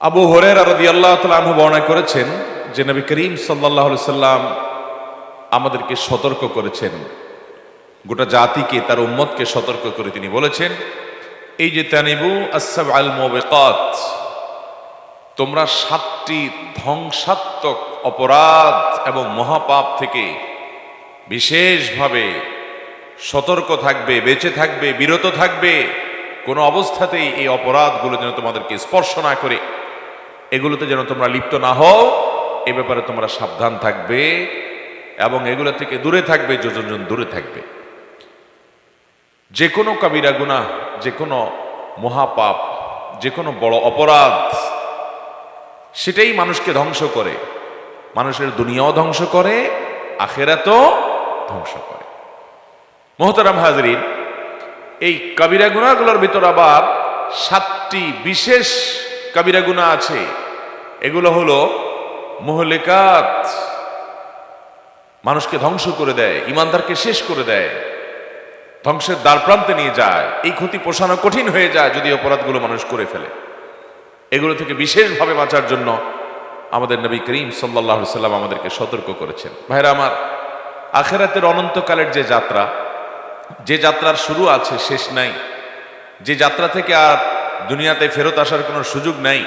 আবু আরদি আল্লাহ বর্ণনা করেছেন যে নবী করিম সাল্লাহ সাল্লাম আমাদেরকে সতর্ক করেছেন। গোটা জাতিকে, তার উম্মতকে সতর্ক করে তিনি বলেছেন, এই যে তানিবু আসাব আল তোমরা সাতটি ধ্বংসাত্মক অপরাধ এবং মহাপাপ থেকে বিশেষভাবে সতর্ক থাকবে, বেঁচে থাকবে, বিরত থাকবে। কোনো অবস্থাতেই এই অপরাধগুলো যেন তোমাদেরকে স্পর্শ না করে। এগুলোতে যেন তোমরা লিপ্ত না হও, এ ব্যাপারে তোমরা সাবধান থাকবে এবং এগুলো থেকে দূরে থাকবে যোজন দূরে থাকবে। যে কোনো কাবিরা গুণা যে কোনো মহাপাপ, যে কোনো বড় অপরাধ, সেটাই মানুষকে ধ্বংস করে। মানুষের দুনিয়াও ধ্বংস করে, আখেরাতও ধ্বংস করে। মোহতারাম হাজরিন এই কাবিরা গুণাগুলোর ভিতর আবার সাতটি বিশেষ কাবিরা গুণা আছে। এগুলো হলো মহলেকাত, মানুষকে ধ্বংস করে দেয়, ইমানদারকে শেষ করে দেয়, ধ্বংসের দ্বার প্রান্তে নিয়ে যায়, এই ক্ষতি পোষানো কঠিন হয়ে যায় যদি অপরাধগুলো মানুষ করে ফেলে। এগুলো থেকে বিশেষভাবে বাঁচার জন্য আমাদের নবী করিম সাল্লাহ সাল্লাম আমাদেরকে সতর্ক করেছেন। ভাইরা আমার আখেরাতের অনন্তকালের যে যাত্রা যে যাত্রার শুরু আছে, শেষ নাই। যে যাত্রা থেকে আর দুনিয়াতে ফেরত আসার কোনো সুযোগ নাই।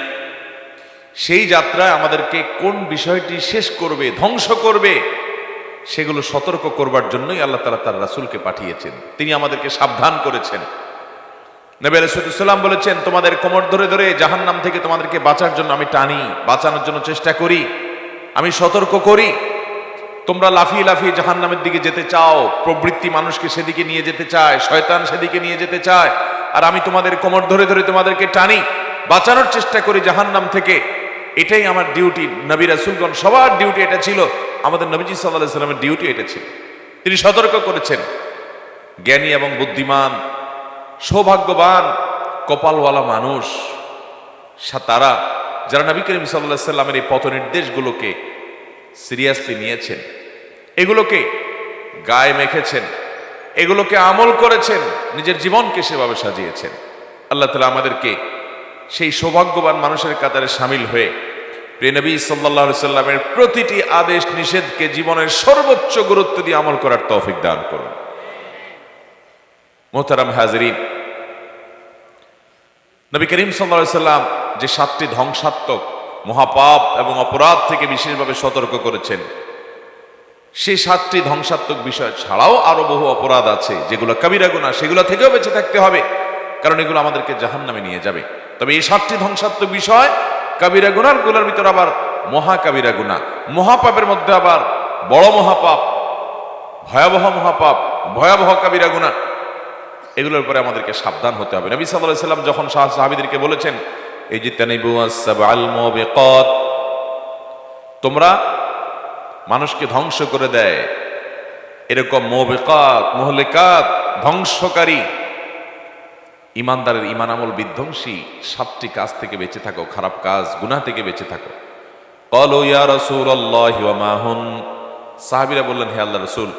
সেই যাত্রায় আমাদেরকে কোন বিষয়টি শেষ করবে, ধ্বংস করবে, সেগুলো সতর্ক করবার জন্যই আল্লাহ তালা তার রাসুলকে পাঠিয়েছেন। তিনি আমাদেরকে সাবধান করেছেন। নবী আলাইসাল্লাম বলেছেন, তোমাদের কোমর ধরে ধরে জাহান্নাম থেকে তোমাদেরকে বাঁচার জন্য আমি টানি, বাঁচানোর জন্য চেষ্টা করি, আমি সতর্ক করি। তোমরা লাফিয়ে লাফিয়ে জাহান্নামের দিকে যেতে চাও, প্রবৃত্তি মানুষকে সেদিকে নিয়ে যেতে চায়, শয়তান সেদিকে নিয়ে যেতে চায়। আর আমি তোমাদের কোমর ধরে ধরে তোমাদেরকে টানি, বাঁচানোর চেষ্টা করি জাহান্নাম থেকে। এটাই আমার ডিউটি। নবী রাসুলগণ, সবার ডিউটি এটা ছিল। আমাদের নবীজি সাল্লাহ সাল্লামের ডিউটি এটা ছিল। তিনি সতর্ক করেছেন। জ্ঞানী এবং বুদ্ধিমান, সৌভাগ্যবান কপালওয়ালা মানুষ। তারা, যারা নবী করিম সাল্লাহ সাল্লামের এই পথ নির্দেশগুলোকে সিরিয়াসলি নিয়েছেন। এগুলোকে গায়ে মেখেছেন। এগুলোকে আমল করেছেন। নিজের জীবনকে সেভাবে সাজিয়েছেন। আল্লাহ তালা আমাদেরকে সেই সৌভাগ্যবান মানুষের কাতারে সামিল হয়ে প্রিয়নবী সাল্লাহ সাল্লামের প্রতিটি আদেশ, নিষেধকে জীবনের সর্বোচ্চ গুরুত্ব দিয়ে আমল করার তৌফিক দান করুন। মোহতারাম হাজরিন, নবী করিম সাল্লা সাল্লাম যে সাতটি ধ্বংসাত্মক মহাপাপ এবং অপরাধ থেকে বিশেষভাবে সতর্ক করেছেন। সেই সাতটি ধ্বংসাত্মক বিষয় ছাড়াও আরও বহু অপরাধ আছে, যেগুলো কবিরা গুণা সেগুলো থেকেও বেঁচে থাকতে হবে, কারণ এগুলো আমাদেরকে জাহান নামে নিয়ে যাবে। তবে এই সাতটি ধ্বংসাত্মক বিষয়, কবিরা গুনারগুলার ভিতর আবার মহা কবিরা গুণা মহাপাপের মধ্যে আবার বড় মহাপাপ, ভয়াবহ মহাপাপ, ভয়াবহ কবিরা গুণা এগুলোর উপরে আমাদেরকে সাবধান হতে হবে। নবী সাল্লাহ সাল্লাম যখন শাহ সাহাবিদেরকে বলেছেন তোমরা মানুষকে ধ্বংস করে দেয়। এরকম মোবেকাত, মোহলেকাত, ধ্বংসকারী। ইমানদারের ইমান আমল বিধ্বংসী। সাতটি কাজ থেকে বেঁচে থাকো, খারাপ কাজ, গুনাহ থেকে বেঁচে থাকো। কলো ইয়া রসুল আল্লাহ মাহুন সাহাবিরা বললেন, হে আল্লাহ রসুল,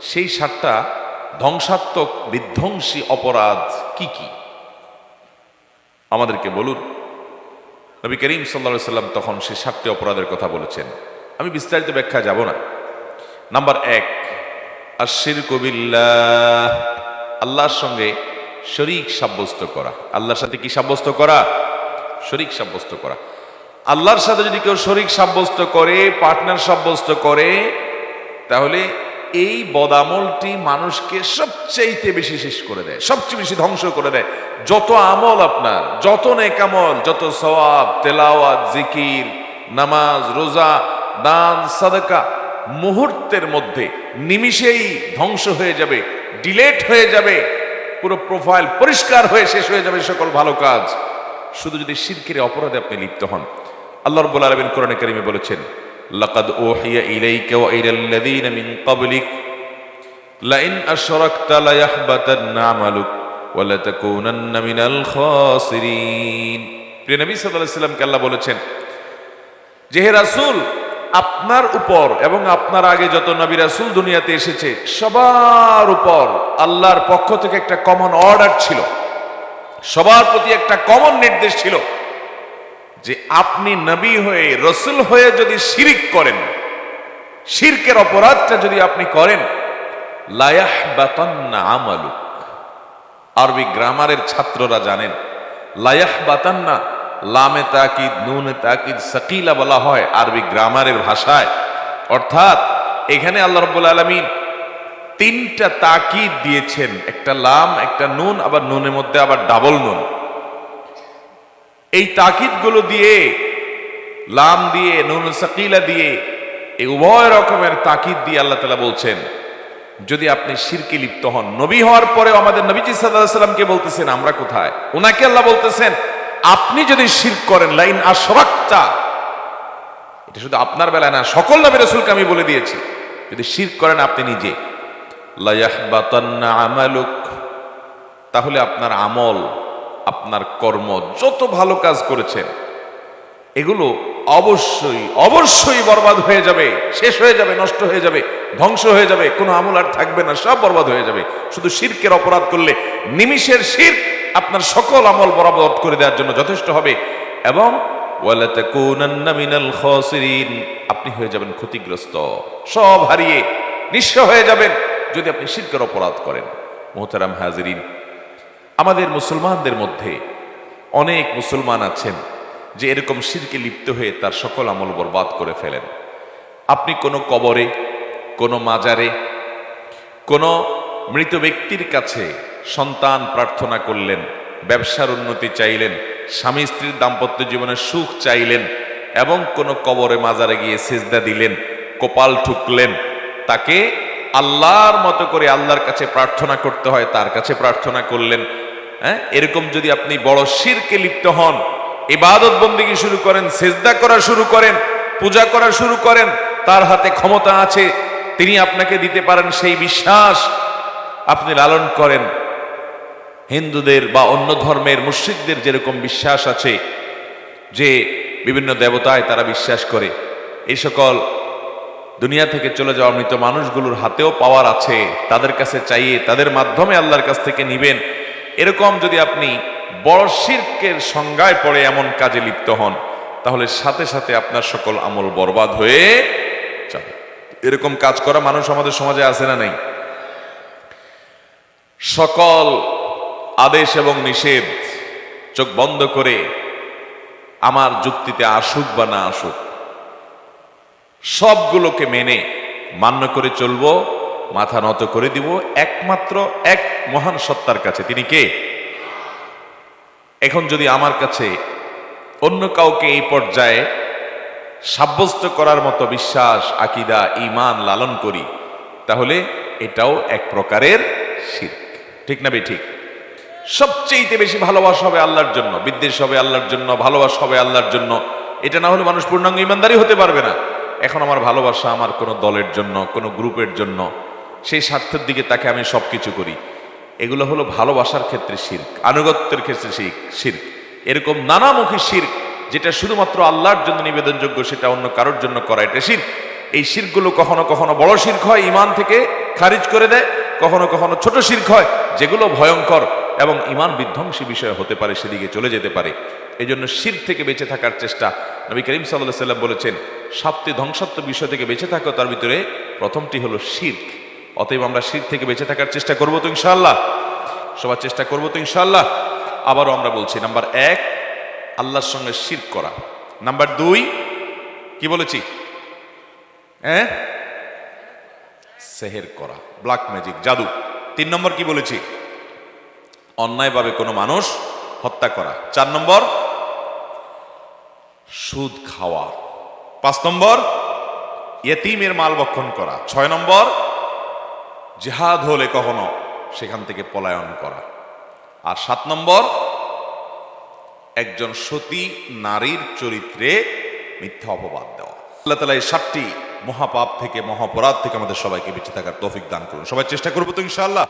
সেই সাতটা ধ্বংসাত্মক, বিধ্বংসী অপরাধ কি কি? আমাদেরকে বলুন। নবী করিম সাল্লা সাল্লাম তখন সে সাতটি অপরাধের কথা বলেছেন। আমি বিস্তারিত ব্যাখ্যা যাব না। নাম্বার এক আশির কবিল্লাহ আল্লাহর সঙ্গে শরিক সাব্যস্ত করা। আল্লাহর সাথে কি সাব্যস্ত করা? শরিক সাব্যস্ত করা। আল্লাহর সাথে যদি কেউ শরিক সাব্যস্ত করে পার্টনার সাব্যস্ত করে, তাহলে এই বদামলটি মানুষকে সবচেয়ে বেশি শেষ করে দেয়, সবচেয়ে বেশি ধ্বংস করে দেয়। যত আমল আপনার, যত নেকামল, যত সওয়াব, তেলাওয়াত, জিকির, নামাজ, রোজা, দান, সাদাকা, মুহূর্তের মধ্যে নিমিষেই ধ্বংস হয়ে যাবে, ডিলেট হয়ে যাবে, পুরো প্রোফাইল পরিষ্কার হয়ে শেষ হয়ে যাবে সকল ভালো কাজ। শুধু যদি শিরকের অপরাধে আপনি লিপ্ত হন, আল্লাহ রব্বুল আলমিন কোরআনে কারিমে বলেছেন ইলাইকা ওয়া ইলাল লাযীনা মিন ক্বাবলিক, লাইন আশরাকতা লায়াহবাতান্না আমালুক ওয়া লাতাকুনান্না মিনাল খাসিরিন। প্রিয় নবী সাল্লাল্লাহু আলাইহি সাল্লামকে আল্লাহ বলেছেন, যে হে রাসূল, আপনার উপর এবং আপনার আগে যত নবী রাসূল দুনিয়াতে এসেছে, সবার উপর আল্লাহর পক্ষ থেকে একটা কমন অর্ডার ছিল। সবার প্রতি একটা কমন নির্দেশ ছিল। যে আপনি নবী হয়ে, রসুল হয়ে যদি শিরিক করেন, শিরকের অপরাধটা যদি আপনি করেন লায়াহ বাতান্না আমালুক। আরবি গ্রামারের ছাত্ররা জানেন লায়াহ বাতান্না লামে তাকিদ, নুনে তাকিদ, সাকিলা বলা হয় আরবি গ্রামারের ভাষায়। অর্থাৎ এখানে আল্লাহ রব্বুল আলমিন তিনটা তাকিদ দিয়েছেন, একটা লাম, একটা নুন, আবার নুনের মধ্যে আবার ডাবল নুন। এই তাকিদগুলো দিয়ে, লাম দিয়ে, নুন সাকিলা দিয়ে, এই উভয় রকমের তাকিদ দিয়ে আল্লাহ তালা বলছেন, যদি আপনি শিরকে লিপ্ত হন, নবী হওয়ার পরে আমাদের নবীজি সাল্লামকে বলতেছেন, আমরা কোথায়? ওনাকে আল্লাহ বলতেছেন, আপনি যদি শির করেন, লাইন আশরাক্তা। এটা শুধু আপনার বেলায় না, সকল নবী রসুলকে আমি বলে দিয়েছি, যদি শির করেন, আপনি নিজে। আমালুক, তাহলে আপনার আমল আপনার কর্ম যত ভালো কাজ করেছেন, এগুলো অবশ্যই অবশ্যই বরবাদ হয়ে যাবে, শেষ হয়ে যাবে, নষ্ট হয়ে যাবে, ধ্বংস হয়ে যাবে, কোনো আমল আর থাকবে না, সব বরবাদ হয়ে যাবে। শুধু শিরকের অপরাধ করলে নিমিষের শির আপনার সকল আমল বরবাদ করে দেওয়ার জন্য যথেষ্ট হবে। এবং আপনি হয়ে যাবেন ক্ষতিগ্রস্ত, সব হারিয়ে নিঃস্ব হয়ে যাবেন যদি আপনি শিরকের অপরাধ করেন। মোহতারাম হাজিরিন আমাদের মুসলমানদের মধ্যে অনেক মুসলমান আছেন যে এরকম শিরকে লিপ্ত হয়ে তার সকল আমল বরবাদ করে ফেলেন। আপনি কোনো কবরে, কোনো মাজারে, কোনো মৃত ব্যক্তির কাছে সন্তান প্রার্থনা করলেন, ব্যবসার উন্নতি চাইলেন, স্বামী স্ত্রীর দাম্পত্য জীবনের সুখ চাইলেন এবং কোনো কবরে, মাজারে গিয়ে সেজদা দিলেন, কপাল ঠুকলেন, তাকে আল্লাহর মতো করে আল্লাহর কাছে প্রার্থনা করতে হয়, তার কাছে প্রার্থনা করলেন হ্যাঁ? এরকম যদি আপনি বড় শিরকে লিপ্ত হন, ইবাদত বন্দিগি শুরু করেন, সেজদা করা শুরু করেন, পূজা করা শুরু করেন, তার হাতে ক্ষমতা আছে, তিনি আপনাকে দিতে পারেন সেই বিশ্বাস আপনি লালন করেন। হিন্দুদের বা অন্য ধর্মের মুশ্রিকদের যেরকম বিশ্বাস আছে, যে বিভিন্ন দেবতায় তারা বিশ্বাস করে এই সকল দুনিয়া থেকে চলে যাওয়া মৃত মানুষগুলোর হাতেও পাওয়ার আছে, তাদের কাছে চাইয়ে, তাদের মাধ্যমে আল্লাহর কাছ থেকে নিবেন। এরকম যদি আপনি বড় শির্কের সংজ্ঞায় পড়ে এমন কাজে লিপ্ত হন, তাহলে সাথে সাথে আপনার সকল আমল বরবাদ হয়ে যাবে। এরকম কাজ করা মানুষ আমাদের সমাজে আছে না নাই? সকল আদেশ এবং নিষেধ চোখ বন্ধ করে আমার যুক্তিতে আসুক বা না আসুক, সবগুলোকে মেনে মান্য করে চলবো। মাথা নত করে দিব একমাত্র এক মহান সত্তার কাছে। তিনি কে? এখন যদি আমার কাছে অন্য কাউকে এই পর্যায়ে সাব্যস্ত করার মতো বিশ্বাস, আকিদা ইমান লালন করি, তাহলে এটাও এক প্রকারের শির ঠিক না ঠিক? সবচেয়েতে বেশি ভালোবাসা হবে আল্লাহর জন্য, বিদ্বেষ হবে আল্লাহর জন্য, ভালোবাসা হবে আল্লাহর জন্য। এটা না হলে মানুষ পূর্ণাঙ্গ ইমানদারি হতে পারবে না। এখন আমার ভালোবাসা আমার কোনো দলের জন্য, কোনো গ্রুপের জন্য সেই স্বার্থের দিকে তাকে আমি সব কিছু করি। এগুলো হলো ভালোবাসার ক্ষেত্রে শির্ক, আনুগত্যের ক্ষেত্রে শির্ক। এরকম নানামুখী শির্ক যেটা শুধুমাত্র আল্লাহর জন্য নিবেদনযোগ্য, সেটা অন্য কারোর জন্য করা এটা শির্ক। এই শিরগুলো কখনো কখনো বড় শির্ক হয় ইমান থেকে খারিজ করে দেয়, কখনো কখনো ছোট শির্ক হয় যেগুলো ভয়ঙ্কর এবং ইমান বিধ্বংসী বিষয় হতে পারে, সেদিকে চলে যেতে পারে। এই জন্য শির থেকে বেঁচে থাকার চেষ্টা নবী করিম সাল্লাহ সাল্লাম বলেছেন, সাতটি ধ্বংসাত্মক বিষয় থেকে বেঁচে থাকো, তার ভিতরে প্রথমটি হলো শির্ক। অতএব আমরা শির থেকে বেঁচে থাকার চেষ্টা করব তো ইনশাল্লাহ সবার চেষ্টা করব তো ইনশাল্লাহ আবারও আমরা বলছি, নাম্বার এক, আল্লাহর সঙ্গে শির করা। নাম্বার দুই, কি বলেছি? হ্যাঁ? সেহের করা ব্ল্যাক ম্যাজিক জাদু। তিন নম্বর কি বলেছি? অন্যায়ভাবে কোনো মানুষ হত্যা করা। চার নম্বর, সুদ খাওয়া। পাঁচ নম্বর, ইয়েতিমের মাল বক্ষণ করা। ছয় নম্বর জেহাদ হলে কখনো সেখান থেকে পলায়ন করা। আর সাত নম্বর, একজন সতী নারীর চরিত্রে মিথ্যা অপবাদ দেওয়া। আল্লাহ তালা এই সাতটি মহাপাপ থেকে, মহাপরাধ থেকে আমাদের সবাইকে বেঁচে থাকার তৌফিক দান করুন। সবাই চেষ্টা করব তো ইনশাআল্লাহ।